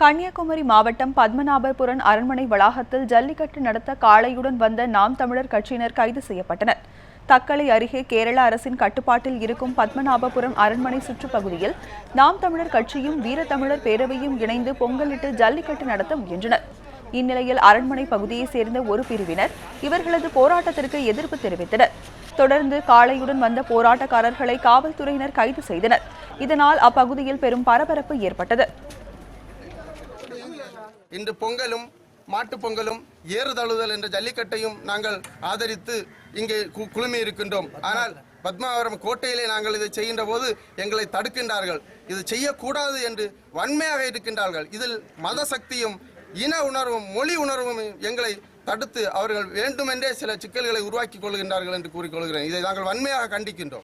கன்னியாகுமரி மாவட்டம் பத்மநாபபுரம் அரண்மனை வளாகத்தில் ஜல்லிக்கட்டு நடத்த காளையுடன் வந்த நாம் தமிழர் கட்சியினர் கைது செய்யப்பட்டனர். தக்கலை அருகே கேரள அரசின் கட்டுப்பாட்டில் இருக்கும் பத்மநாபபுரம் அரண்மனை சுற்றுப்பகுதியில் நாம் தமிழர் கட்சியும் வீரத்தமிழர் பேரவையும் இணைந்து பொங்கலிட்டு ஜல்லிக்கட்டு நடத்த முயன்றனர். இந்நிலையில் அரண்மனை பகுதியைச் சேர்ந்த ஒரு பிரிவினர் இவர்களது போராட்டத்திற்கு எதிர்ப்பு தெரிவித்தனர். தொடர்ந்து காளையுடன் வந்த போராட்டக்காரர்களை காவல்துறையினர் கைது செய்தனர். இதனால் அப்பகுதியில் பெரும் பரபரப்பு ஏற்பட்டது. இன்று பொங்கலும் மாட்டுப் பொங்கலும் ஏறுதழுதல் என்ற ஜல்லிக்கட்டையும் நாங்கள் ஆதரித்து இங்கே கு- குழுமி இருக்கின்றோம். ஆனால் பத்மாவரம் கோட்டையிலே நாங்கள் இதை செய்கின்ற போது எங்களை தடுக்கின்றார்கள். இது செய்யக்கூடாது என்று வன்மையாக இருக்கின்றார்கள். இதில் மத சக்தியும் இன உணர்வும் மொழி உணர்வும் எங்களை தடுத்து அவர்கள் வேண்டுமென்றே சில சிக்கல்களை உருவாக்கி கொள்கின்றார்கள் என்று கூறிக்கொள்கிறேன். இதை நாங்கள் வன்மையாக கண்டிக்கின்றோம்.